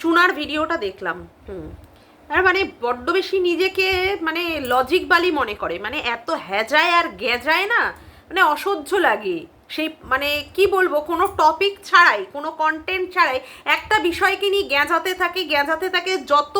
চুনার ভিডিওটা দেখলাম। হুম। আর মানে বড্ড বেশি নিজেকে মানে লজিক বালি মনে করে। মানে এত হ্যাজায় আর গ্যাজায় না মানে অসহ্য লাগে। সেই মানে কি বলব, কোনো টপিক ছাড়াই, কোনো কন্টেন্ট ছাড়াই, একটা বিষয়কে নিয়ে গ্যাঁজাতে থাকে গ্যাঁজাতে থাকে যত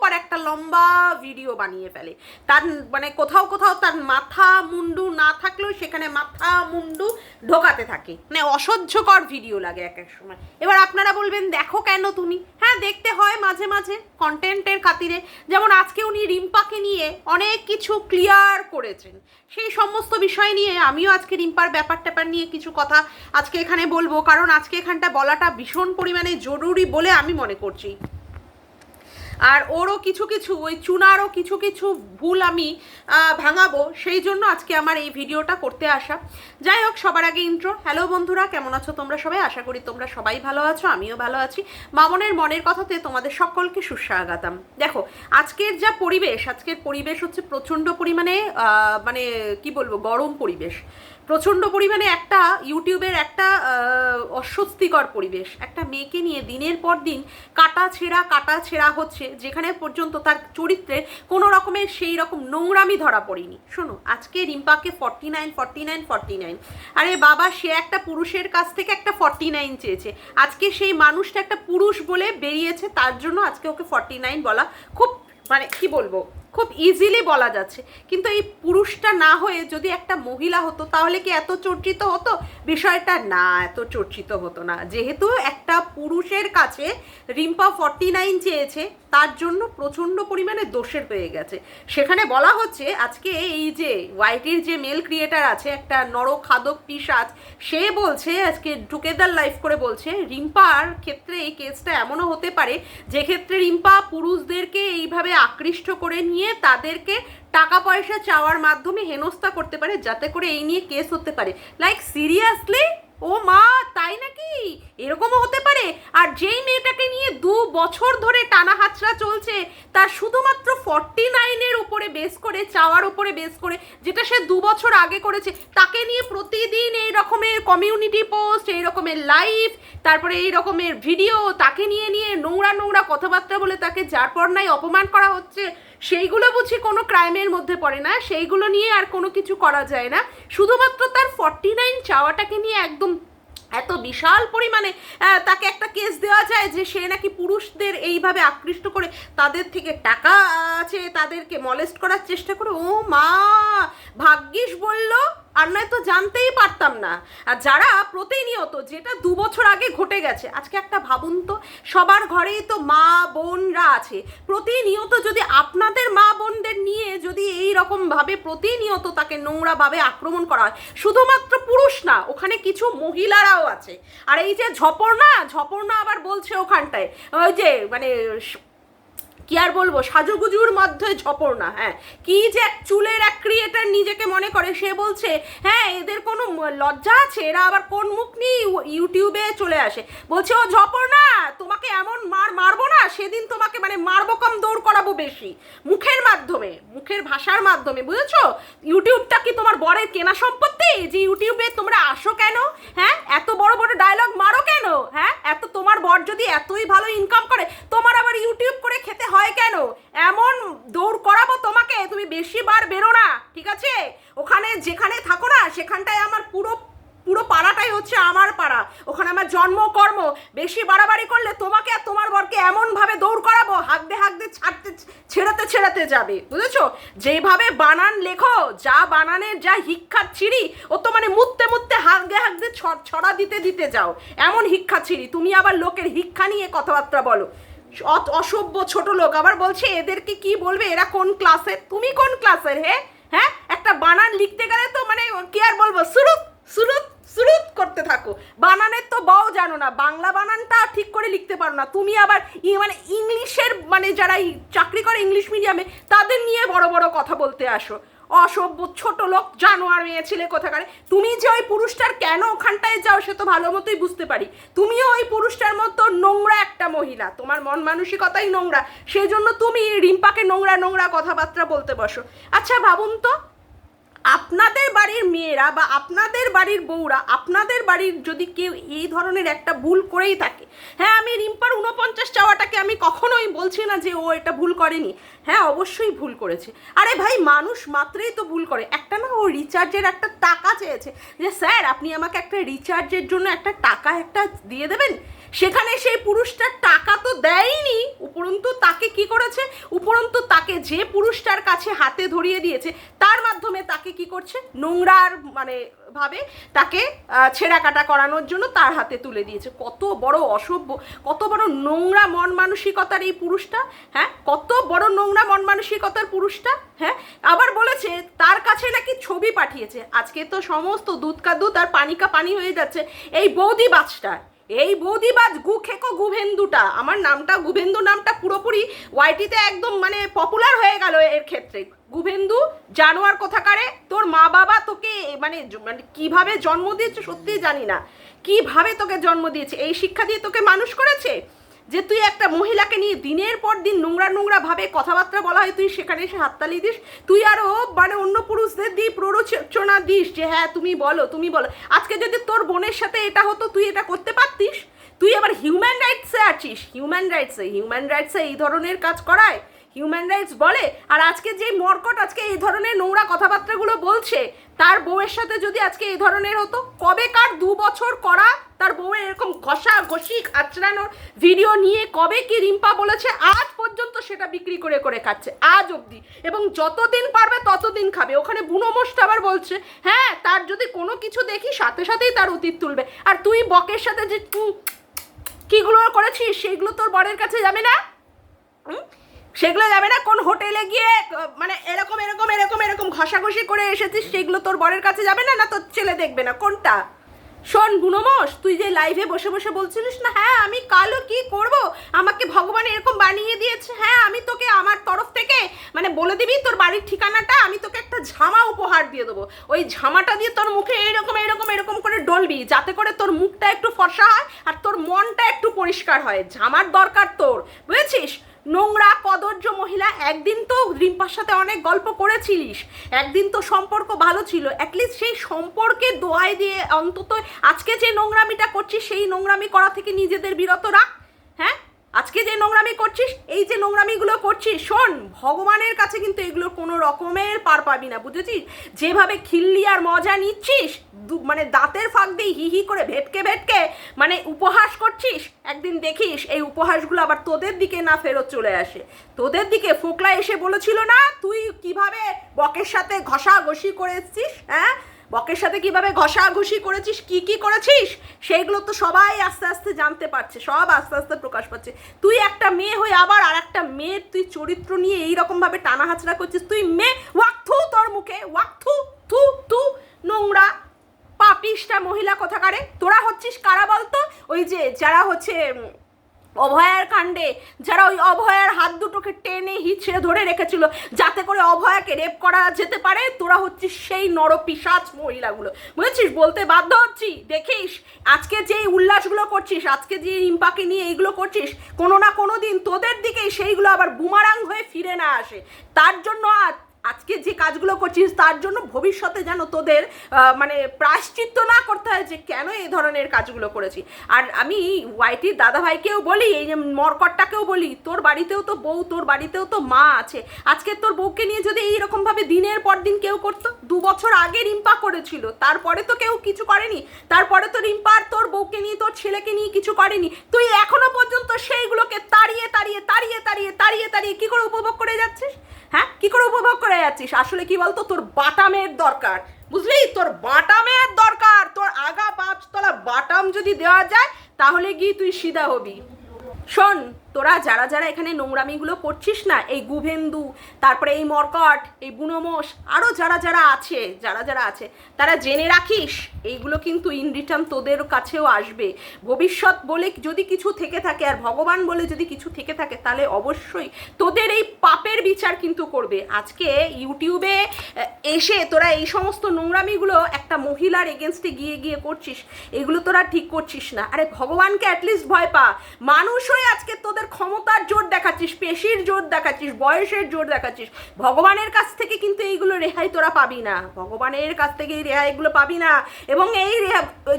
পার একটা লম্বা ভিডিও বানিয়ে ফেলে। তার মানে কোথাও কোথাও তার মাথা মুন্ডু না থাকলেও সেখানে মাথা মুন্ডু ঢোকাতে থাকে। মানে অসহ্যকর ভিডিও লাগে এক এক সময়। এবার আপনারা বলবেন, দেখো কেন তুমি? হ্যাঁ দেখতে হয় মাঝে মাঝে কন্টেন্টের খাতিরে। যেমন আজকে উনি রিম্পাকে নিয়ে অনেক কিছু ক্লিয়ার করেছেন। সেই সমস্ত বিষয় নিয়ে আমিও আজকে রিম্পার ব্যাপার ট্যাপার নিয়ে কিছু কথা আজকে এখানে বলব, কারণ আজকে এখানটা বলাটা ভীষণ পরিমাণে জরুরি বলে আমি মনে করছি। আর ওরও কিছু কিছু, ওই চুনারও কিছু কিছু ভুল আমি ভাঙাবো। সেই জন্য আজকে আমার এই ভিডিওটা করতে আসা। যাই হোক, সবার আগে ইন্ট্রো হ্যালো বন্ধুরা, কেমন আছো তোমরা সবাই? আশা করি তোমরা সবাই ভালো আছো, আমিও ভালো আছি। মামনের মনের কথাতে তোমাদের সকলকে সুস্বাগতম। দেখো, আজকের যা পরিবেশ, আজকের পরিবেশ হচ্ছে প্রচণ্ড পরিমাণে মানে কি বলব, গরম পরিবেশ। প্রচণ্ড পরিমাণে একটা ইউটিউবের একটা অস্বস্তিকর পরিবেশ। একটা মেয়েকে নিয়ে দিনের পর দিন কাটা ছেঁড়া কাটা ছেঁড়া হচ্ছে, যেখানে পর্যন্ত তার চরিত্রে কোনো রকমের সেই রকম নোংরামি ধরা পড়েনি। শোনো, আজকে রিম্পাকে forty nine forty nine forty nine আরে বাবা, সে একটা পুরুষের কাছ থেকে একটা ফর্টি নাইন চেয়েছে। আজকে সেই মানুষটা একটা পুরুষ বলে বেরিয়েছে, তার জন্য আজকে ওকে ফর্টি নাইন বলা খুব মানে কি বলব? খুব ইজিলি বলা যাচ্ছে। কিন্তু এই পুরুষটা না হয়ে যদি একটা মহিলা হতো, তাহলে কি এত চর্চিত হতো? বিষয়টা না, এত চর্চিত হতো না। যেহেতু একটা পুরুষের কাছে রিম্পা ফর্টি নাইন চেয়েছে, তার জন্য প্রচণ্ড পরিমাণে দোষের পেয়ে গেছে। সেখানে বলা হচ্ছে, আজকে এই যে ওয়াইটির যে মেল ক্রিয়েটার আছে, একটা নরখাদক পিসাজ সে বলছে, আজকে টুকেদার লাইফ করে বলছে, রিম্পার ক্ষেত্রে এই কেসটা এমনও হতে পারে, যে ক্ষেত্রে রিম্পা পুরুষদেরকে এইভাবে আকৃষ্ট করে নিয়ে তাদেরকে টাকা পয়সা চাওয়ার মাধ্যমে হেনস্থা করতে পারে, যাতে করে এই নিয়ে কেস হতে পারে। লাইক সিরিয়াসলি ও মা, তাই নাকি? এরকমও হতে পারে? আর যেই মেয়েটাকে নিয়ে দু বছর ধরে টানা হাতড়া চলছে, তার শুধুমাত্র ফর্টি নাইনের উপরে বেস করে, চাওয়ার উপরে বেস করে, যেটা সে দু বছর আগে করেছে, তাকে নিয়ে প্রতিদিন এই রকমের কমিউনিটি পোস্ট এই রকমের লাইভ তারপরে এই রকমের ভিডিও তাকে নিয়ে নিয়ে নোংরা নোংরা কথাবার্তা বলে তাকে যার পর নাই অপমান করা হচ্ছে। সেইগুলো বুঝি কোনো ক্রাইমের মধ্যে পড়ে না, সেইগুলো নিয়ে আর কোনো কিছু করা যায় না। শুধুমাত্র তার ফর্টি নাইন চাওয়াটাকে নিয়ে একদম এত বিশাল পরিমাণে তাকে একটা কেস দেওয়া যায় যে সে নাকি পুরুষদের এইভাবে আকৃষ্ট করে তাদের থেকে টাকা আছে, তাদেরকে মলেস্ট করার চেষ্টা করে। ও মা, ভাগ্যিস বলল আর নয় তো জানতেই পারতাম না। আর যারা প্রতিনিয়ত, যেটা দু বছর আগে ঘটে গেছে, আজকে একটা ভাবুন তো, সবার ঘরেই তো মা বোনরা আছে। প্রতিনিয়ত যদি আপনাদের মা বোনদের নিয়ে যদি এই রকম ভাবে প্রতিনিয়ত তাকে নোংরাভাবে আক্রমণ করা হয়, শুধুমাত্র পুরুষ না, ওখানে কিছু মহিলারাও আছে। আর এই যে ঝপর্ণা ঝপর্ণা আবার বলছে ওখানটায়, ওই যে মানে কি আর বলব? সাজুগুজুর মধ্যে ঝপর না হ্যাঁ। কি যে এক চুলের এক ক্রিয়েটার নিজেকে মনে করে, সে বলছে হ্যাঁ এদের কোনো লজ্জা আছে? এরা আবার কোন মুখ নিয়ে ইউ- ইউটিউবে চলে আসে? বলছে, ও ঝপর না তোমাকে এমন মার মারবো না, সেদিন তোমাকে মানে মারবো কম দৌড় করাবো বেশি। মুখের মাধ্যমে, মুখের ভাষার মাধ্যমে, বুঝেছ? ইউটিউবটা কি তোমার বরের কেনা সম্পত্তি? যে ইউটিউবে তোমরা আসো কেন? হ্যাঁ? এত বড় বড় ডায়লগ মারো কেন? হ্যাঁ? এত তোমার বর যদি এতই ভালো ইনকাম করে, তোমার আবার ইউটিউব করে খেতে হয় কেন? এমন দৌড় করাবো তোমাকে, তুমি বেশি বার বেরো না ঠিক আছে? ওখানে যেখানে থাকো না, সেখানটায় আমার পুরো পুরো পাড়াটাই হচ্ছে আমার পাড়া। ওখানে আমার জন্ম কর্ম। বেশি বাড়াবাড়ি করলে তোমাকে আর তোমার বরকে এমনভাবে দৌড় করাবো, হাঁকতে হাঁকতে ছাড়তে, ছেড়াতে ছেড়াতে যাবে। বুঝেছ? যেভাবে বানান লেখো, যা বানানের যা হিক্ষার ছিঁড়ি, ও তো মানে মুততে মুততে হাঁকতে হাঁকতে ছড়া দিতে দিতে যাও। এমন হিক্ষা ছিঁড়ি। তুমি আবার লোকের হিক্ষা নিয়ে কথাবার্তা বলো। অসভ্য ছোট লোক। আবার বলছে, এদেরকে কি বলবে? এরা কোন ক্লাসের? তুমি কোন ক্লাসের হে? হ্যাঁ? একটা বানান লিখতে গেলে তো মানে কি আর বলব? সুরুত সুরুত সুরুত করতে থাকো। বানানের তো বাও জানো না, বাংলা বানানটা ঠিক করে লিখতে পারো না। তুমি আবার মানে ইংলিশের মানে যারা চাকরি করে ইংলিশ মিডিয়ামে, তাদের নিয়ে বড় বড় কথা বলতে আসো। অসভ্য ছোট লোক, জানোয়ার মেয়ে, ছেলে কোথাকারে। তুমি যে ওই পুরুষটার কেন ওখানটায় যাও সে তো ভালো মতোই বুঝতে পারি। তুমিও ওই পুরুষটার মতো নোংরা একটা মহিলা। তোমার মন মানসিকতাই নোংরা। সেই জন্য তুমি রিম্পাকে নোংরা নোংরা কথাবার্তা বলতে বসো। আচ্ছা ভাবুন তো আপনাদের বাড়ির মেয়েরা বা আপনাদের বাড়ির বউরা, আপনাদের বাড়ির যদি কেউ এই ধরনের একটা ভুল করেই থাকে হ্যাঁ আমি রিম্পার উনপঞ্চাশ চাওয়াটাকে আমি কখনোই বলছি না যে ও এটা ভুল করেনি। হ্যাঁ অবশ্যই ভুল করেছে। আরে ভাই, মানুষ মাত্রেই তো ভুল করে। একটা না ও রিচার্জের একটা টাকা চেয়েছে যে, স্যার, আপনি আমাকে একটা রিচার্জের জন্য একটা টাকা একটা দিয়ে দেবেন? সেখানে সেই পুরুষটার টাকা তো দেয়নি, উপরন্তু তাকে কি করেছে? উপরন্তু তাকে যে পুরুষটার কাছে হাতে ধরিয়ে দিয়েছে, তার মাধ্যমে তাকে কি করছে? নোংরার মানে ভাবে তাকে ছেঁড়া কাটা করানোর জন্য তার হাতে তুলে দিয়েছে। কত বড় অসভ্য, কত বড় নোংরা মন মানসিকতার এই পুরুষটা হ্যাঁ? কত বড় নোংরা মন মানসিকতার পুরুষটা হ্যাঁ? আবার বলেছে, তার কাছে নাকি ছবি পাঠিয়েছে। আজকে তো সমস্ত দুধ কা দুধ আর পানি কা পানি হয়ে যাচ্ছে। এই বৌদি বাজটা এই বৌদিবাজ গু খেকো গুভেন্দুটা, আমার নামটা, গুভেন্দু নামটা পুরোপুরি ওয়াইটিতে একদম মানে পপুলার হয়ে গেল এর ক্ষেত্রে। গুভেন্দু, জানোয়ার কোথাকারে? তোর মা বাবা তোকে মানে মানে কীভাবে জন্ম দিয়েছে সত্যিই জানি না। কীভাবে তোকে জন্ম দিয়েছে? এই শিক্ষা দিয়ে তোকে মানুষ করেছে? যে তুই একটা মহিলাকে নিয়ে দিনের পর দিন নোংরা নোংরা ভাবে কথাবার্তা বলা হয়, তুই সেখানে এসে হাততালি দিস। তুই আরও মানে অন্য পুরুষদের দিয়ে প্ররোচনা দিস যে হ্যাঁ তুমি বলো তুমি বলো। আজকে যদি তোর বোনের সাথে এটা হতো, তুই এটা করতে পারতিস? তুই আবার হিউম্যান রাইটসে আছিস। হিউম্যান রাইটসে হিউম্যান রাইটসে এই ধরনের কাজ করায়। হিউম্যান রাইটস বলে, আর আজকে যে মর্কট আজকে এই ধরনের নোংরা কথাবার্তাগুলো বলছে, তার বউয়ের সাথে যদি আজকে এই ধরনের হতো কবে কার দু বছর করা তার বউয়ের এরকম ঘষা ঘষি আচড়ানোর ভিডিও নিয়ে কবে কি রিম্পা বলেছে, আজ পর্যন্ত সেটা বিক্রি করে করে খাচ্ছে, আজ অবধি। এবং যতদিন পারবে ততদিন খাবে। ওখানে বুনো মোষ্ট আবার বলছে হ্যাঁ তার যদি কোনো কিছু দেখি, সাথে সাথেই তার অতীত তুলবে। আর তুই বকের সাথে যে কিগুলো করেছিস, সেগুলো তোর বরের কাছে যাবে না? হুম? সেগুলো যাবে না। কোন হোটেলে গিয়ে মানে এরকম এরকম এরকম এরকম ঘষাঘষি করে এসেছিস, সেগুলো তোর বরের কাছে যাবে না না তোর ছেলে দেখবে না? কোনটা? শোন গুণমোষ, তুই যে লাইভে বসে বসে বলছিলিস না হ্যাঁ আমি কালো কি করব? আমাকে ভগবান এরকম বানিয়ে দিয়েছে হ্যাঁ আমি তোকে আমার তরফ থেকে মানে বলে দিবি তোর বাড়ির ঠিকানাটা, আমি তোকে একটা ঝামা উপহার দিয়ে দেবো। ওই ঝামাটা দিয়ে তোর মুখে এইরকম এরকম এরকম করে ডলবি, যাতে করে তোর মুখটা একটু ফর্সা হয় আর তোর মনটা একটু পরিষ্কার হয়। ঝামার দরকার তোর, বুঝেছিস? নোংরা কদর্য মহিলা, একদিন তো রিম্পার সাথে অনেক গল্প করেছিলিস, একদিন তো সম্পর্ক ভালো ছিল অ্যাটলিস্ট সেই সম্পর্কে দোয়াই দিয়ে অন্তত আজকে যে নোংরামিটা করছিস, সেই নোংরামি করা থেকে নিজেদের বিরত রাখ হ্যাঁ? আজকে যে নোংরামি করছিস, এই যে নোংরামিগুলো করছিস, শোন, ভগবানের কাছে কিন্তু এগুলো কোনো রকমের পার পাবি না, বুঝেছিস? যেভাবে খিল্লি আর মজা নিচ্ছিস মানে দাঁতের ফাঁক দিয়ে হি হি করে ভেটকে ভেটকে মানে উপহাস করছিস? একদিন দেখিস এই উপহাসগুলো আবার তোদের দিকে না ফেরত চলে আসে। তোদের দিকে ফোকলা এসে বলেছিল না, তুই কীভাবে বকের সাথে ঘষাঘষি করে এসছিস হ্যাঁ? বকের সাথে কীভাবে ঘষাঘষি করেছিস কি কি করেছিস? সেইগুলো তো সবাই আস্তে আস্তে জানতে পারছে, সব আস্তে আস্তে প্রকাশ পাচ্ছে। তুই একটা মেয়ে হয়ে আবার আর একটা মেয়ের তুই চরিত্র নিয়ে এইরকম ভাবে টানা হাঁচড়া করছিস, তুই মেয়ে, ওয়াক থু তোর মুখে, ওয়াক থু থু থু নোংরা পাপিসটা মহিলা কোথাকারে? তোরা হচ্ছিস কারা বলতো? ওই যে, যারা হচ্ছে অভয়ার কাণ্ডে, যারা ওই অভয়ার হাত দুটোকে টেনে হিচড়ে ধরে রেখেছিল, যাতে করে অভয়াকে রেপ করা যেতে পারে, তোরা হচ্ছিস সেই নরপিসাচ মহিলাগুলো। বুঝেছিস? বলতে বাধ্য হচ্ছি। দেখিস, আজকে যে উল্লাসগুলো করছিস, আজকে যে রিম্পাকে নিয়ে এইগুলো করছিস, কোনো না কোনো দিন তোদের দিকেই সেইগুলো আবার বুমারাং হয়ে ফিরে না আসে। তার জন্য আজ আজকে যে কাজগুলো করছিস, তার জন্য ভবিষ্যতে যেন তোদের মানে প্রায়শ্চিত্ত না করতে হয় যে কেন এই ধরনের কাজগুলো করেছি। আর আমি ওয়াইটির দাদাভাইকেও বলি, এই যে মরকটটাকেও বলি, তোর বাড়িতেও তো বউ, তোর বাড়িতেও তো মা আছে। আজকে তোর বউকে নিয়ে যদি এইরকমভাবে দিনের পর দিন কেউ করতো, দু বছর আগে রিম্পা করেছিল, তারপরে তো কেউ কিছু করেনি, তারপরে তো রিম্পা আর তোর বউকে নিয়ে, তোর ছেলেকে নিয়ে কিছু করেনি। তুই এখনও পর্যন্ত সেইগুলোকে তাড়িয়ে তাড়িয়ে তাড়িয়ে তাড়িয়ে তাড়িয়ে তাড়িয়ে কী করে উপভোগ করে যাচ্ছিস? হ্যাঁ? কি করে উপভোগ করে যাচ্ছিস? আসলে কি বলতো? তোর বাটামের দরকার। বুঝলি? তোর বাটামের দরকার। তোর আগা পাঁচতলা বাটাম যদি দেওয়া যায়, তাহলে গিয়ে তুই সিধা হবি। শোন তোরা যারা যারা এখানে নোংরামিগুলো করছিস না, এই গুভেন্দু, তারপরে এই মরকট, এই বুনোমোষ আরও যারা যারা আছে, যারা যারা আছে, তারা জেনে রাখিস, এইগুলো কিন্তু ইন রিটার্ন তোদের কাছেও আসবে। ভবিষ্যৎ বলে যদি কিছু থেকে থাকে আর ভগবান বলে যদি কিছু থেকে থাকে, তাহলে অবশ্যই তোদের এই পাপের বিচার কিন্তু করবে। আজকে ইউটিউবে এসে তোরা এই সমস্ত নোংরামিগুলো একটা মহিলার এগেনস্টে গিয়ে গিয়ে করছিস, এগুলো তোরা ঠিক করছিস না। আরে ভগবানকে অ্যাটলিস্ট ভয় পা। মানুষ অবশ্যই আজকে তোদের ক্ষমতার জোর দেখাচ্ছিস, পেশির জোর দেখাচ্ছিস, বয়সের জোর দেখাচ্ছিস। ভগবানের কাছ থেকে কিন্তু এইগুলো রেহাই তোরা পাবি না। ভগবানের কাছ থেকে এই রেহাইগুলো পাবি না। এবং এই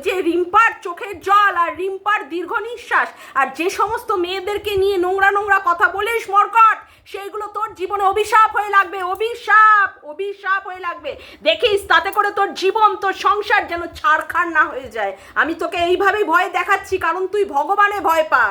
যে রিম্পার চোখের জল আর রিম্পার দীর্ঘ নিঃশ্বাস আর যে সমস্ত মেয়েদেরকে নিয়ে নোংরা নোংরা কথা বলিস, মরকট, সেইগুলো তোর জীবনে অভিশাপ হয়ে লাগবে, অভিশাপ অভিশাপ হয়ে লাগবে। দেখিস, তাতে করে তোর জীবন, তোর সংসার যেন ছাড়খাড় না হয়ে যায়। আমি তোকে এইভাবেই ভয় দেখাচ্ছি, কারণ তুই ভগবানে ভয় পা।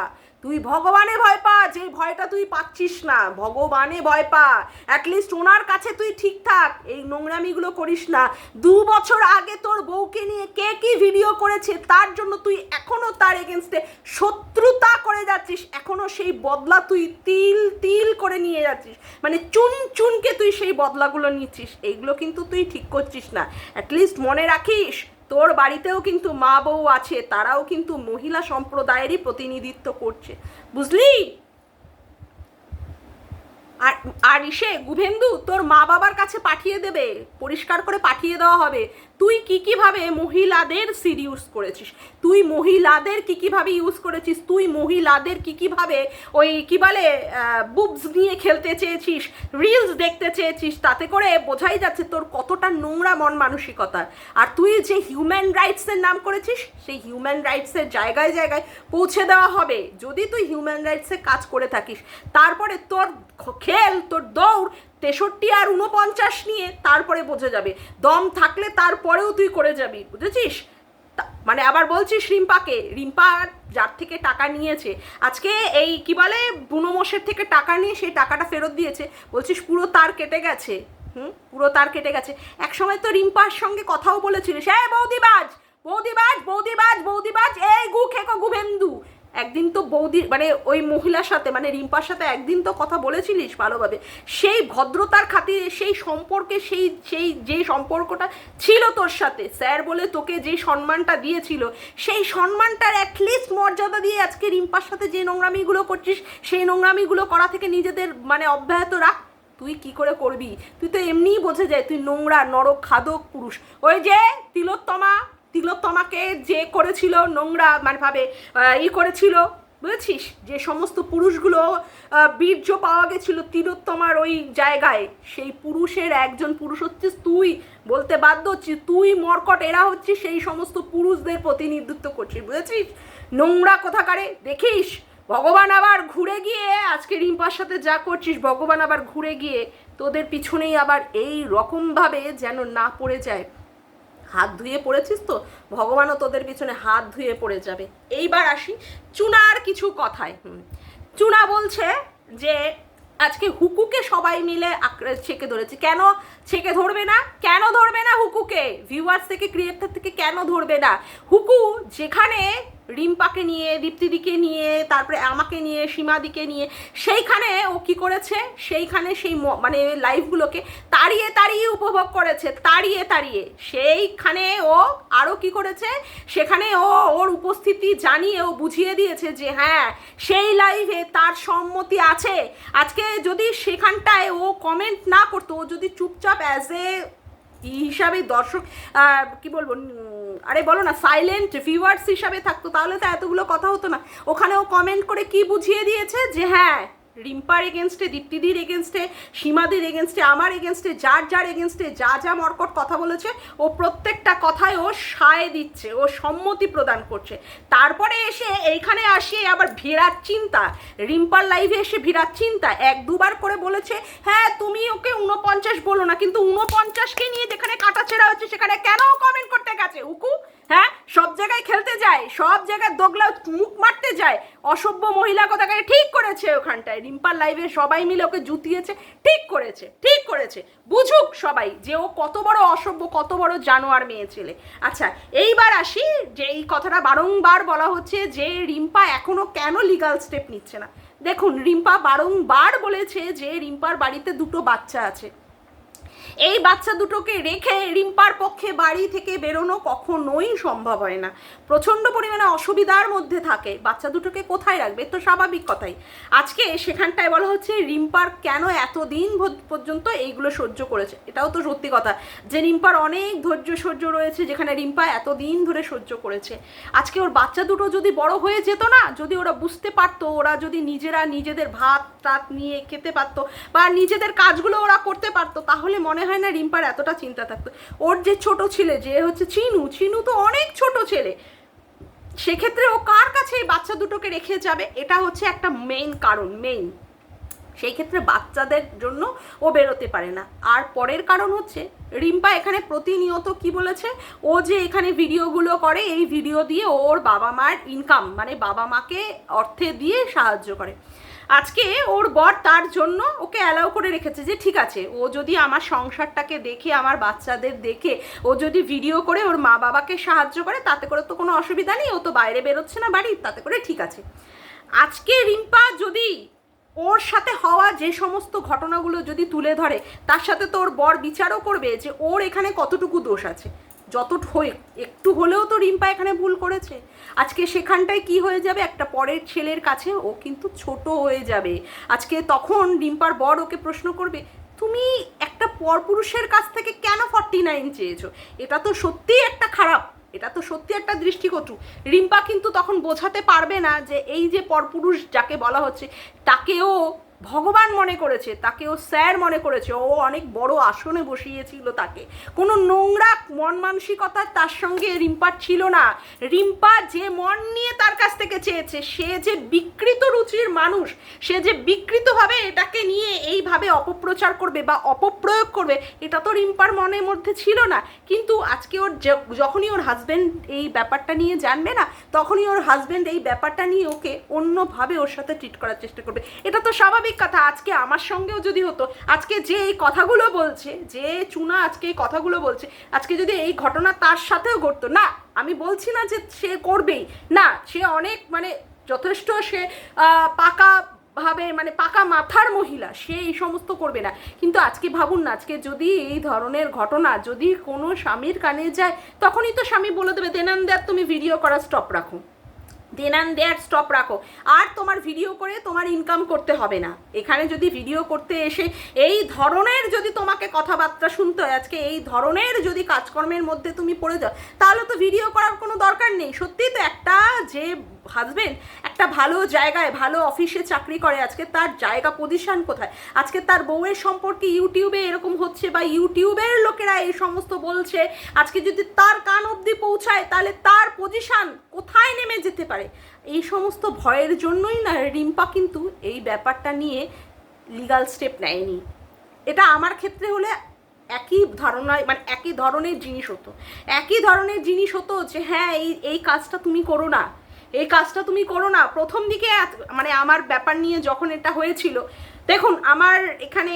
তুই ভগবানে ভয় পা, যে ভয়টা তুই পাচ্ছিস না, ভগবানে ভয় পা। অ্যাটলিস্ট ওনার কাছে তুই ঠিক থাক, এই নোংরামিগুলো করিস না। দু বছর আগে তোর বউকে নিয়ে কে কি ভিডিও করেছে, তার জন্য তুই এখনও তার এগেনস্টে শত্রুতা করে যাচ্ছিস। এখনও সেই বদলা তুই তিল তিল করে নিয়ে যাচ্ছিস। মানে চুন, চুনকে তুই সেই বদলাগুলো নিচ্ছিস। এইগুলো কিন্তু তুই ঠিক করছিস না। অ্যাটলিস্ট মনে রাখিস তোর বাড়িতেও কিন্তু মা বউ আছে, তারাও কিন্তু মহিলা সম্প্রদায়েরই প্রতিনিধিত্ব করছে। বুঝলি? আর আর ইসে, গুভেন্দু, তোর মা বাবার কাছে পাঠিয়ে দেবে, পরিষ্কার করে পাঠিয়ে দেওয়া হবে। তুই কি কীভাবে মহিলাদের সিড ইউজ করেছিস? তুই মহিলাদের কি কীভাবে ইউজ করেছিস? তুই মহিলাদের কি কীভাবে ওই কি বলে বুবস নিয়ে খেলতে চেয়েছিস? রিলস দেখতে চেয়েছিস? তাতে করে বোঝাই যাচ্ছে তোর কতটা নোংরা মন মানসিকতা। আর তুই যে হিউম্যান রাইটসের নাম করেছিস, সেই হিউম্যান রাইটসের জায়গায় জায়গায় পৌঁছে দেওয়া হবে। যদি তুই হিউম্যান রাইটসে কাজ করে থাকিস, তারপরে তোর খেল, তোর দৌড় তেষট্টি আর উনপঞ্চাশ নিয়ে তারপরে বোঝা যাবে। দম থাকলে তারপরেও তুই করে যাবি, বুঝেছিস? মানে আবার বলছিস রিম্পাকে, রিম্পা যার থেকে টাকা নিয়েছে, আজকে এই কি বলে বুনোমোষের থেকে টাকা নিয়ে সেই টাকাটা ফেরত দিয়েছে, বলছিস পুরো তার কেটে গেছে, হুম? পুরো তার কেটে গেছে। এক সময় তো রিম্পার সঙ্গে কথাও বলেছিলিস হ্যাঁ বৌদিবাজ বৌদিবাজ বৌদিবাজ বৌদিবাজ, এই গু খেকো গুভেন্দু একদিন তো বৌদি মানে ওই মহিলার সাথে মানে রিম্পার সাথে একদিন তো কথা বলেছিলিস ভালোভাবে সেই ভদ্রতার খাতিরে, সেই সম্পর্কে, সেই সেই যে সম্পর্কটা ছিল তোর সাথে, স্যার বলে তোকে যে সম্মানটা দিয়েছিল, সেই সম্মানটার অ্যাটলিস্ট মর্যাদা দিয়ে আজকে রিম্পার সাথে যে নোংরামিগুলো করছিস, সেই নোংরামিগুলো করা থেকে নিজেদের মানে অব্যাহত রাখ। তুই কি করে করবি? তুই তো এমনিই বোঝে যায়, তুই নোংরা, নরক, খাদক পুরুষ। ওই যে তিলোত্তমা। তিলোত্তমাকে যে করেছিল নোংরা মানে ভাবে ই করেছিল, বুঝেছিস? যে সমস্ত পুরুষগুলো বীর্য পাওয়া গেছিল তিলোত্তমার ওই জায়গায়। সেই পুরুষের একজন পুরুষ হচ্ছিস তুই। বলতে বাধ্য হচ্ছিস তুই মর্কট, এরা হচ্ছিস সেই সমস্ত পুরুষদের প্রতিনিধিত্ব করছিস, বুঝেছিস? নোংরা কোথাকারে? দেখিস? ভগবান আবার ঘুরে গিয়ে, আজকে রিম্পার সাথে যা করছিস, ভগবান আবার ঘুরে গিয়ে তোদের পিছনেই আবার এই রকমভাবে যেন না পড়ে যায়। হাত ধুয়ে পড়েছিস তো? ভগবানও তোদের পিছনে হাত ধুয়ে পড়ে যাবে। এইবার আসি চুনার কিছু কথায়। চুনা বলছে যে, আজকে হুকুকে সবাই মিলে ছেকে ধরেছে। কেন ছেঁকে ধরবে না? কেন ধরবে না হুকুকে? ভিউয়ার্স থেকে ক্রিয়েটার থেকে কেন ধরবে না? হুকু যেখানে রিম্পাকে নিয়ে, দীপ্তিদিকে নিয়ে, তারপরে আমাকে নিয়ে, সীমাদিকে নিয়ে, সেইখানে ও কি করেছে? সেইখানে সেই মানে লাইভগুলোকে তাড়িয়ে তাড়িয়ে উপভোগ করেছে, তাড়িয়ে তাড়িয়ে। সেইখানে ও আরও কি করেছে? সেখানে ও ওর উপস্থিতি জানিয়ে ও বুঝিয়ে দিয়েছে যে হ্যাঁ সেই লাইভে তার সম্মতি আছে। আজকে যদি সেখানটায় ও কমেন্ট না করতো, ও যদি চুপচাপ অ্যাজ এ হিসাবে দর্শক কি বলব আরে বলো না সাইলেন্ট ভিউয়ার্স হিসাবে থাকতো, তাহলে তো এতগুলো কথা হতো না। ওখানেও কমেন্ট করে কি বুঝিয়ে দিয়েছে? যে হ্যাঁ রিম্পার এগেনস্টে দীপ্তিদির এগেনস্টে সীমাদির এগেনস্টে আমার এগেনস্টে যার যার এগেনস্টে যা যা মর্কট কথা বলেছে, ও প্রত্যেকটা কথায় ও সায় দিচ্ছে, ও সম্মতি প্রদান করছে। তারপরে এসে এইখানে আসিয়ে আবার ভিড়ার চিন্তা। রিম্পার লাইভে এসে ভিড়ার চিন্তা। এক দুবার করে বলেছে হ্যাঁ তুমি ওকে উনপঞ্চাশ বলো না, কিন্তু উনপঞ্চাশকে নিয়ে যেখানে কাটাছেড়া হচ্ছে, সেখানে কেন কমেন্ট করতে গেছে হুকু হ্যাঁ সব জায়গায় খেলতে যায়, সব জায়গায় দোগলা মুখ মারতে যায়। অসভ্য মহিলা কথাকে ঠিক করেছে ওখানটায়। রিম্পার লাইভে সবাই মিলে ওকে জুতিয়েছে, ঠিক করেছে ঠিক করেছে। বুঝুক সবাই যে ও কত বড় অসভ্য, কত বড় জানোয়ার মেয়ে ছেলে। আচ্ছা এইবার আসি যে এই কথাটা বারংবার বলা হচ্ছে যে রিম্পা এখনও কেন লিগাল স্টেপ নিচ্ছে না। দেখুন, রিম্পা বারংবার বলেছে যে রিম্পার বাড়িতে দুটো বাচ্চা আছে। এই বাচ্চা দুটোকে রেখে রিম্পার পক্ষে বাড়ি থেকে বেরোনো কখনোই সম্ভব হয় না। প্রচণ্ড পরিমাণে অসুবিধার মধ্যে থাকে। বাচ্চা দুটোকে কোথায় রাখবে? তো স্বাভাবিক কথাই। আজকে সেখানটায় বলা হচ্ছে, রিম্পার কেন এতদিন পর্যন্ত এইগুলো সহ্য করেছে? এটাও তো সত্যি কথা যে রিম্পার অনেক ধৈর্য সহ্য রয়েছে, যেখানে রিম্পা এতদিন ধরে সহ্য করেছে। আজকে ওর বাচ্চা দুটো যদি বড় হয়ে যেত না, যদি ওরা বুঝতে পারতো, ওরা যদি নিজেরা নিজেদের ভাত টাত নিয়ে খেতে পারতো বা নিজেদের কাজগুলো ওরা করতে পারতো, তাহলে মনে হয় না রিম্পার এতটা চিন্তা থাকতো। ওর যে ছোট ছেলে, যে হচ্ছে চিনু চিনু তো অনেক ছোট ছেলে। সেক্ষেত্রে ও কার কাছে এই বাচ্চা দুটোকে রেখে যাবে? এটা হচ্ছে একটা মেইন কারণ মেইন সেই ক্ষেত্রে বাচ্চাদের জন্য ও বেরোতে পারে না। আর পরের কারণ হচ্ছে, রিম্পা এখানে প্রতিনিয়ত কি বলেছে? ও যে এখানে ভিডিওগুলো করে, এই ভিডিও দিয়ে ওর বাবা মার ইনকাম মানে বাবা মাকে অর্থে দিয়ে সাহায্য করে। আজকে ওর বর তার জন্য ওকে অ্যালাউ করে রেখেছে যে ঠিক আছে, ও যদি আমার সংসারটাকে দেখে, আমার বাচ্চাদের দেখে, ও যদি ভিডিও করে ওর মা বাবাকে সাহায্য করে, তাতে করে তো কোনো অসুবিধা নেই, ও তো বাইরে বেরোচ্ছে না বাড়ির তাতে করে ঠিক আছে। আজকে রিম্পা যদি ওর সাথে হওয়া যে সমস্ত ঘটনাগুলো যদি তুলে ধরে, তার সাথে তো ওর বর বিচারও করবে যে ওর এখানে কতটুকু দোষ আছে। যত একটু হলেও তো রিম্পা এখানে ভুল করেছে। আজকে সেখানটায় কি হয়ে যাবে, একটা পরের ছেলের কাছে ও কিন্তু ছোট হয়ে যাবে। আজকে তখন রিম্পার বর ওকে প্রশ্ন করবে, তুমি একটা পরপুরুষের কাছ থেকে কেন ফর্টি নাইন চেয়েছো? এটা তো সত্যিই একটা খারাপ, এটা তো সত্যি একটা দৃষ্টিকটু। রিম্পা কিন্তু তখন বোঝাতে পারবে না যে এই যে পরপুরুষ যাকে বলা হচ্ছে, তাকেও ভগবান মনে করেছে তাকে ও স্যার মনে করেছে। ও অনেক বড় আসনে বসিয়েছিল তাকে। কোনো নোংরা মন মানসিকতা তার সঙ্গে রিম্পার ছিল না। রিম্পা যে মন নিয়ে তার কাছ থেকে চেয়েছে, সে যে বিকৃত রুচির মানুষ, সে যে বিকৃতভাবে এটাকে নিয়ে এইভাবে অপপ্রচার করবে বা অপপ্রয়োগ করবে, এটা তো রিম্পার মনের মধ্যে ছিল না। কিন্তু আজকে ওর যখনই ওর হাজব্যান্ড এই ব্যাপারটা নিয়ে জানবে না, তখনই ওর হাজব্যান্ড এই ব্যাপারটা নিয়ে ওকে অন্যভাবে ওর সাথে ট্রিট করার চেষ্টা করবে। এটা তো স্বাভাবিক কথা, আজকে আমার সঙ্গেও যদি হতো, আজকে যে এই কথাগুলো বলছে, যে চুনা আজকে এই কথাগুলো বলছে, আজকে যদি এই ঘটনা তার সাথেও ঘটতো, না, আমি বলছি না যে সে করবেই, না, সে অনেক মানে যথেষ্ট সে পাকা ভাবে মানে পাকা মাথার মহিলা, সে এই সমস্ত করবে না। কিন্তু আজকে ভাবুন না, আজকে যদি এই ধরনের ঘটনা, যদি কোনো স্বামীর কানে যায়, তখনই তো স্বামী বলে দেবে দেনান দেয়ার তুমি ভিডিও করা স্টপ রাখো। দেনান দেয়ার স্টপ রাখো। আর তোমার ভিডিও করে তোমার ইনকাম করতে হবে না। এখানে যদি ভিডিও করতে এসে এই ধরনের যদি তোমাকে কথাবার্তা শুনতে হয়, আজকে এই ধরনের যদি কাজকর্মের মধ্যে তুমি পড়ে যাও, তাহলে তো ভিডিও করার কোনো দরকার নেই। সত্যিই তো একটা যে হাজবেন্ড একটা ভালো জায়গায়, ভালো অফিসে চাকরি করে আজকে, তার জায়গা পজিশন কোথায়? আজকে তার বউয়ের সম্পর্কে ইউটিউবে এরকম হচ্ছে বা ইউটিউবের লোকেরা এই সমস্ত বলছে, আজকে যদি তার কান অবধি পৌঁছায়, তাহলে তার পজিশন কোথায় নেমে যেতে পারে? এই সমস্ত ভয়ের জন্যই না রিম্পা কিন্তু এই ব্যাপারটা নিয়ে লিগাল স্টেপ নেয়নি। এটা আমার ক্ষেত্রে হলে একই ধারণায় মানে একই ধরনের জিনিস হতো। একই ধরনের জিনিস হতো যে হ্যাঁ এই এই কাজটা তুমি করো না। এই কাজটা তুমি করো না। প্রথম দিকে মানে আমার ব্যাপার নিয়ে যখন এটা হয়েছিল, দেখুন, আমার এখানে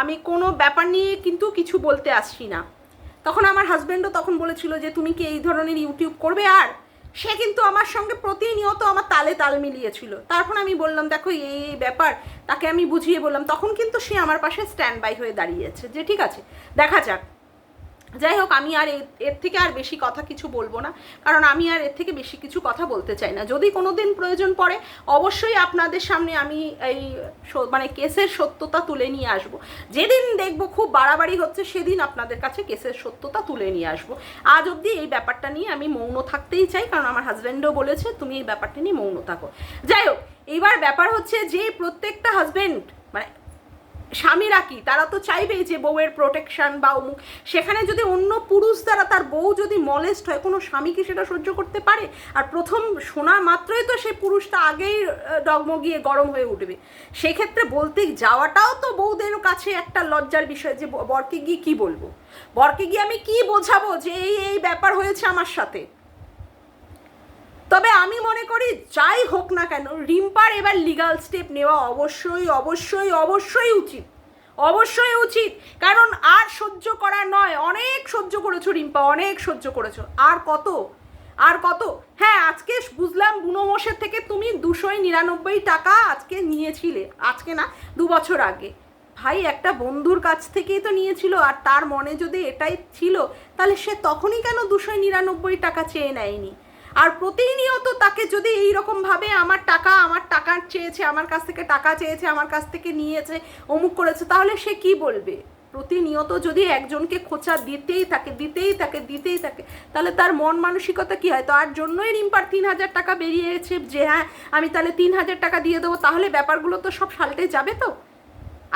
আমি কোনো ব্যাপার নিয়ে কিন্তু কিছু বলতে আসছি না। তখন আমার হাজব্যান্ডও তখন বলেছিল যে, তুমি কি এই ধরনের ইউটিউব করবে আর? সে কিন্তু আমার সঙ্গে প্রতিনিয়ত আমার তালে তাল মিলিয়েছিল। তারপর আমি বললাম, দেখো, এই এই ব্যাপার। তাকে আমি বুঝিয়ে বললাম। তখন কিন্তু সে আমার পাশে স্ট্যান্ড বাই হয়ে দাঁড়িয়েছে যে, ঠিক আছে, দেখা যাক। যাই হোক আমি আর এর- থেকে আর বেশি কথা কিছু বলব না, কারণ আমি আর এর থেকে বেশি কিছু কথা বলতে চাই না। যদি কোনো দিন প্রয়োজন পড়ে, অবশ্যই আপনাদের সামনে আমি এই মানে কেসের সত্যতা তুলে নিয়ে আসব। যেদিন দেখব খুব বাড়াবাড়ি হচ্ছে, সেদিন আপনাদের কাছে কেসের সত্যতা তুলে নিয়ে আসব। আজ অবধি এই ব্যাপারটা নিয়ে আমি মৌন থাকতেই চাই, কারণ আমার হাজব্যান্ডও বলেছে, তুমি এই ব্যাপারটা নিয়ে মৌন থাকো। যাই হোক এইবার ব্যাপার হচ্ছে যে প্রত্যেকটা হাজব্যান্ড মানে স্বামীরা কি? তারা তো চাইবেই যে বউয়ের প্রোটেকশন বা অমুক। সেখানে যদি অন্য পুরুষ দ্বারা তার বউ যদি মলেস্ট হয়, কোনো স্বামী কি সেটা সহ্য করতে পারে? আর প্রথম শোনা মাত্রই তো সেই পুরুষটা আগেই ডগমগিয়ে গরম হয়ে উঠবে। সেক্ষেত্রে বলতে যাওয়াটাও তো বউদের কাছে একটা লজ্জার বিষয় যে বরকে গিয়ে কি বলব? বরকে গিয়ে আমি কি বোঝাবো যে এই এই ব্যাপার হয়েছে আমার সাথে? তবে আমি মনে করি যাই হোক না কেন, রিম্পার এবার লিগাল স্টেপ নেওয়া অবশ্যই অবশ্যই অবশ্যই উচিত। অবশ্যই উচিত, কারণ আর সহ্য করা নয়। অনেক সহ্য করেছ রিম্পা, অনেক সহ্য করেছ। আর কত? আর কত? হ্যাঁ আজকে বুঝলাম বুনোমোষের থেকে তুমি দুশোই নিরানব্বই টাকা আজকে নিয়েছিলে। আজকে না, দু বছর আগে। ভাই, একটা বন্ধুর কাছ থেকেই তো নিয়েছিল, আর তার মনে যদি এটাই ছিল, তাহলে সে তখনই কেন দুশো নিরানব্বই টাকা চেয়ে নেয়নি? আর প্রতিনিয়ত তাকে যদি এই ভাবে আমার টাকা আমার টাকা চেয়েছে, আমার কাছ থেকে টাকা চেয়েছে, আমার কাছ থেকে নিয়েছে, অমুক করেছে, তাহলে সে কি বলবে? প্রতিনিয়ত যদি একজনকে খোঁচা দিতেই থাকে দিতেই থাকে দিতেই থাকে, তাহলে তার মন মানসিকতা কি হয়? তার জন্যই রিম্পার তিন হাজার টাকা বেরিয়েছে যে হ্যাঁ আমি তাহলে তিন হাজার টাকা দিয়ে দেবো। তাহলে ব্যাপারগুলো তো সব সালটে যাবে তো?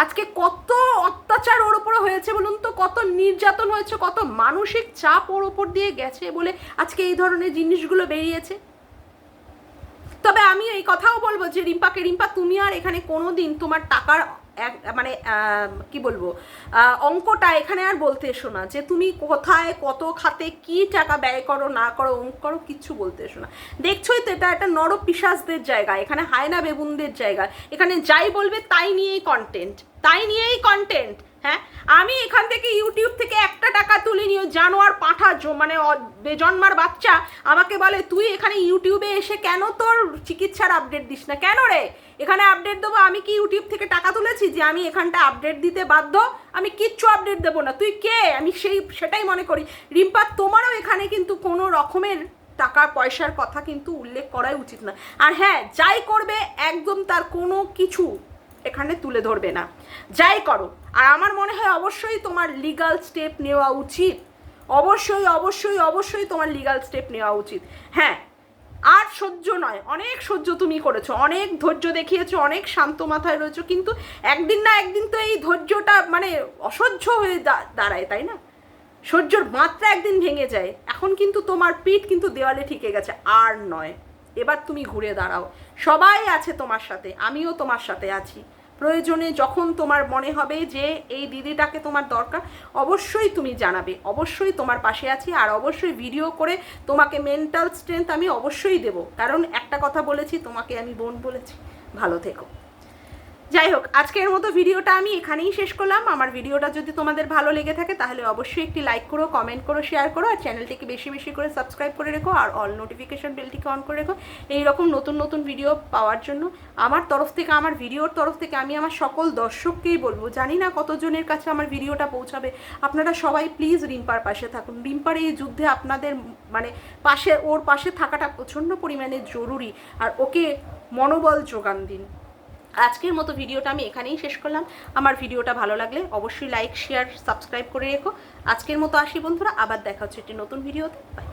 আজকে কত অত্যাচার ওর ওপর হয়েছে বলুন তো? কত নির্যাতন হয়েছে, কত মানসিক চাপ ওর ওপর দিয়ে গেছে বলে আজকে এই ধরনের জিনিসগুলো বেরিয়েছে? তবে আমি এই কথাও বলব যে রিম্পাকে, রিম্পা তুমি আর এখানে কোনো দিন তোমার টাকার এক মানে কি বলব? অঙ্কটা এখানে আর বলতে এসো না যে তুমি কোথায় কত খাতে কি টাকা ব্যয় করো, না করো, অঙ্ক করো, কিচ্ছু বলতে এসো না। দেখছোই তো এটা একটা নর পিসাসদের জায়গা, এখানে হায়না বেগুনদের জায়গা। এখানে যাই বলবে তাই নিয়েই কন্টেন্ট তাই নিয়েই কন্টেন্ট হ্যাঁ? আমি এখান থেকে ইউটিউব থেকে একটা টাকা তুলে নিও জানোয়ার পাঠা জ- মানে বেজন্মার বাচ্চা আমাকে বলে, তুই এখানে ইউটিউবে এসে কেন তোর চিকিৎসার আপডেট দিস না? কেন রে? এখানে আপডেট দেবো, আমি কি ইউটিউব থেকে টাকা তুলেছি যে আমি এখানটা আপডেট দিতে বাধ্য? আমি কিচ্ছু আপডেট দেবো না। তুই কে? আমি সেই সেটাই মনে করি। রিম্পা, তোমারও এখানে কিন্তু কোনো রকমের টাকা পয়সার কথা কিন্তু উল্লেখ করাই উচিত না। আর হ্যাঁ যাই করবে, একদম তার কোনো কিছু এখানে তুলে ধরবে না। যাই করো। আর আমার মনে হয় অবশ্যই তোমার লিগাল স্টেপ নেওয়া উচিত। অবশ্যই অবশ্যই অবশ্যই তোমার লিগাল স্টেপ নেওয়া উচিত। হ্যাঁ আর সহ্য নয়। অনেক সহ্য তুমি করেছ, অনেক ধৈর্য দেখিয়েছো, অনেক শান্ত মাথায় রয়েছো, কিন্তু একদিন না একদিন তো এই ধৈর্যটা মানে অসহ্য হয়ে দাঁড়ায়, তাই না? সহ্যর মাত্রা একদিন ভেঙে যায়। এখন কিন্তু তোমার পিঠ কিন্তু দেওয়ালে ঠিকে গেছে, আর নয়। এবার তুমি ঘুরে দাঁড়াও। সবাই আছে তোমার সাথে, আমিও তোমার সাথে আছি। প্রয়োজনে যখন তোমার মনে হবে যে এই দিদিটাকে তোমার দরকার, অবশ্যই তুমি জানাবে, অবশ্যই তোমার পাশে আছি আর অবশ্যই ভিডিও করে তোমাকে মেন্টাল স্ট্রেংথ আমি অবশ্যই দেব। কারণ একটা কথা বলেছি, তোমাকে আমি বোন বলেছি। ভালো থেকো। যাই হোক আজকের মতো ভিডিওটা আমি এখানেই শেষ করলাম। আমার ভিডিওটা যদি তোমাদের ভালো লেগে থাকে, তাহলে অবশ্যই একটি লাইক করো কমেন্ট করো শেয়ার করো, আর চ্যানেলটিকে বেশি বেশি করে সাবস্ক্রাইব করে রেখো, আর অল নোটিফিকেশন বেলটিকে অন করে রেখো। এইরকম নতুন নতুন ভিডিও পাওয়ার জন্য আমার তরফ থেকে, আমার ভিডিওর তরফ থেকে আমি আমার সকল দর্শককেই বলব, জানি না কতজনের কাছে আমার ভিডিওটা পৌঁছাবে। আপনারা সবাই প্লিজ রিম্পার পাশে থাকুন। রিম্পার এই যুদ্ধে আপনাদের মানে পাশে, ওর পাশে থাকাটা প্রচণ্ড পরিমাণে জরুরি। আর ওকে মনোবল যোগান দিন। আজকের মতো ভিডিওটা আমি এখানেই শেষ করলাম। আমার ভিডিওটা ভালো লাগলে অবশ্যই লাইক শেয়ার সাবস্ক্রাইব করে রেখো। আজকের মতো আসি বন্ধুরা, আবার দেখা হচ্ছে একটি নতুন ভিডিওতে। বাই